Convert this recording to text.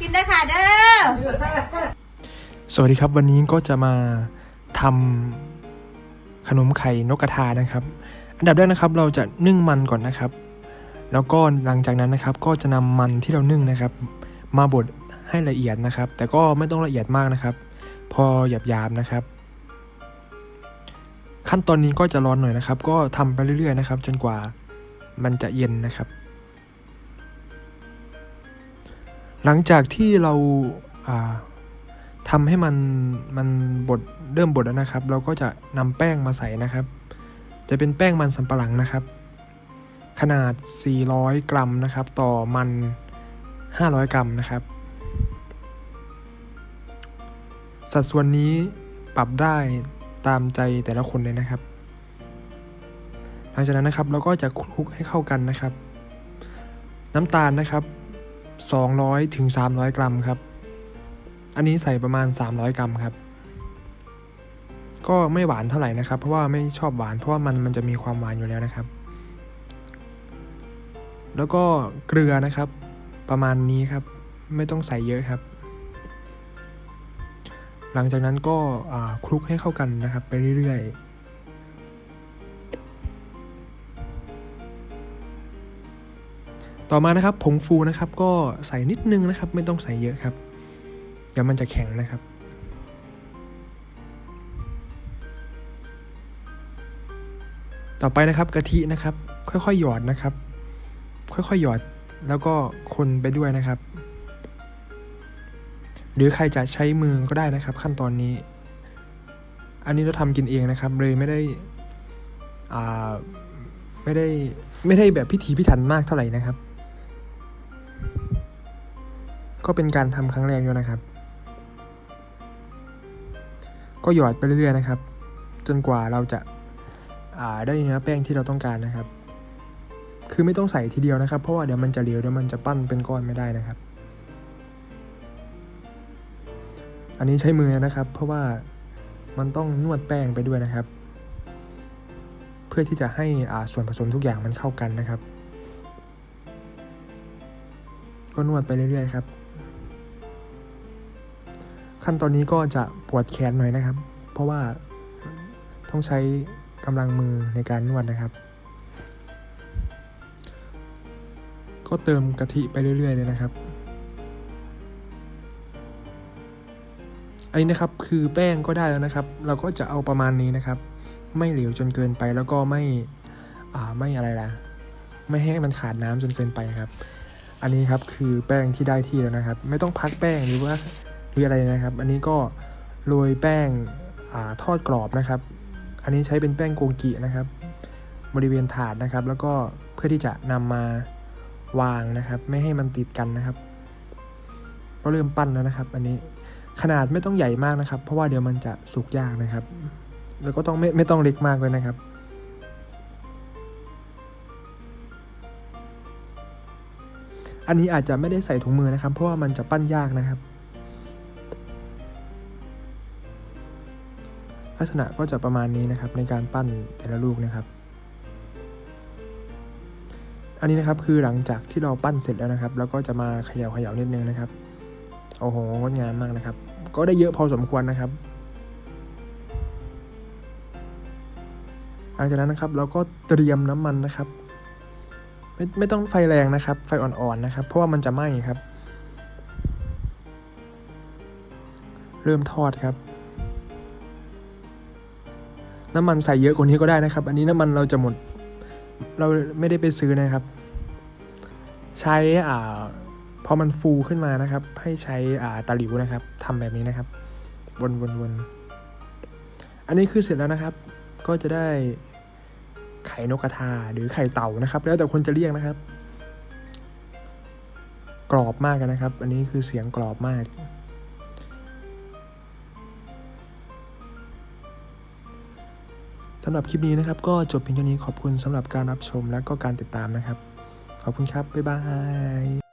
กินได้ค่ะเด้อ สวัสดีครับวันนี้ก็จะมาทำขนมไข่นกกระทานะครับ อันดับแรกนะครับเราจะนึ่งมันก่อนนะครับ แล้วก็หลังจากนั้นนะครับ ก็จะนำมันที่เรานึ่งนะครับ มาบดให้ละเอียดนะครับ แต่ก็ไม่ต้องละเอียดมากนะครับ พอหยาบๆนะครับ ขั้นตอนนี้ก็จะร้อนหน่อยนะครับ ก็ทำไปเรื่อยๆนะครับ จนกว่ามันจะเย็นนะครับ หลังจากที่เราอ่าทำให้มันมันบดเริ่มบดแล้วนะครับ เราก็จะนำแป้งมาใส่นะครับ จะเป็นแป้งมันสำปะหลังนะครับ ขนาด 400 กรัมนะครับ ต่อมัน 500 กรัมนะครับ สัดส่วนนี้ปรับได้ตามใจแต่ละคนเลยนะครับ หลังจากนั้นนะครับเราก็จะคลุกให้เข้ากันนะครับ น้ำตาลนะครับ 200ถึง300 กรัมครับ อันนี้ใส่ประมาณ 300 กรัมครับ ก็ไม่หวานเท่าไหร่นะครับ เพราะว่าไม่ชอบหวานเพราะว่ามันมันจะมีความหวานอยู่แล้วนะครับ แล้วก็เกลือนะครับ ประมาณนี้ครับ ไม่ต้องใส่เยอะครับ หลังจากนั้นก็คลุกให้เข้ากันนะครับ ไปเรื่อยๆ ต่อมานะครับผงฟูนะครับก็ใส่นิดนึงนะครับ ไม่ต้องใส่เยอะครับ เดี๋ยวมันจะแข็งนะครับ ต่อไปนะครับกะทินะครับ ค่อยๆหยอดนะครับ ค่อยๆหยอดแล้วก็คนไปด้วยนะครับ หรือใครจะใช้มือก็ได้นะครับ ขั้นตอนนี้ อันนี้เราทำกินเองนะครับ เลยไม่ได้อ่าไม่ได้ไม่ได้แบบพิถีพิถันมากเท่าไหร่นะครับ ก็เป็นการทำครั้งแรกด้วยนะครับ ก็หยอดไปเรื่อยๆนะครับ จนกว่าเราจะาได้เนื้อแป้งที่เราต้องการนะครับ คือไม่ต้องใส่ทีเดียวนะครับ เพราะว่าเดี๋ยวมันจะเหลวเดี๋ยวมันจะปั้นเป็นก้อนไม่ได้นะครับ อันนี้ใช้มือนะครับ เพราะว่ามันต้องนวดแป้งไปด้วยนะครับ เพื่อที่จะให้อ่าส่วนผสมทุกอย่างมันเข้ากันนะครับ ก็นวดไปเรื่อยๆครับ ขั้นตอนนี้ก็จะปวดแขนหน่อยนะครับ เพราะว่าต้องใช้กำลังมือในการนวดนะครับ ก็เติมกะทิไปเรื่อย ๆ เลยนะครับ อันนี้นะครับคือแป้งก็ได้แล้วนะครับ เราก็จะเอาประมาณนี้นะครับ ไม่เหลวจนเกินไปแล้วก็ไม่อ่าไม่อะไรล่ะ ไม่ให้มันขาดน้ำจนเกินไปครับ อันนี้ครับคือแป้งที่ได้ที่แล้วนะครับ ไม่ต้องพักแป้งหรือว่า รืออะไรนะครับ อันนี้ก็โรยแป้งอทอดกรอบนะครับ อันนี้ใช้เป็นแป้งโกกินะครับ บริเวณถาดนะครับ แล้วก็เพื่อที่จะนำมาวางนะครับ ไม่ให้มันติดกันนะครับ ก็เริ่มปั้นแล้วนะครับ อันนี้ขนาดไม่ต้องใหญ่มากนะครับ เพราะว่าเดี๋ยวมันจะสุกยากนะครับ แล้วก็ต้องไม่ไม่ต้องเล็กมากเลยนะครับอันนี้อาจจะไม่ได้ใส่ถุงมือนะครับ เพราะว่ามันจะปั้นยากนะครับ ลักษณะก็จะประมาณนี้นะครับในการปั้นแต่ละลูกนะครับ อันนี้นะครับคือหลังจากที่เราปั้นเสร็จแล้วนะครับ แล้วก็จะมาเขย่าเขย่านิดนึงนะครับโอ้โหงดงามมากนะครับ ก็ได้เยอะพอสมควรนะครับหลังจากนั้นนะครับเราก็เตรียมน้ำมันนะครับ ไม่ไม่ต้องไฟแรงนะครับ ไฟอ่อนๆนะครับ เพราะว่ามันจะไหม้ครับ เริ่มทอดครับ น้ำมันใส่เยอะกว่านี้ก็ได้นะครับ อันนี้น้ำมันเราจะหมด เราไม่ได้ไปซื้อนะครับ ใช้อ่าพอมันฟูขึ้นมานะครับ ให้ใช้อ่าตะหลิวนะครับทำแบบนี้นะครับ วนวนวนอันนี้คือเสร็จแล้วนะครับ ก็จะได้ไข่นกกระทาหรือไข่เต่านะครับ แล้วแต่คนจะเรียกนะครับ กรอบมากนะครับ อันนี้คือเสียงกรอบมาก สำหรับคลิปนี้นะครับก็จบเพียงเท่านี้ขอบคุณสำหรับการรับชมและก็การติดตามนะครับ ขอบคุณครับ บ๊ายบาย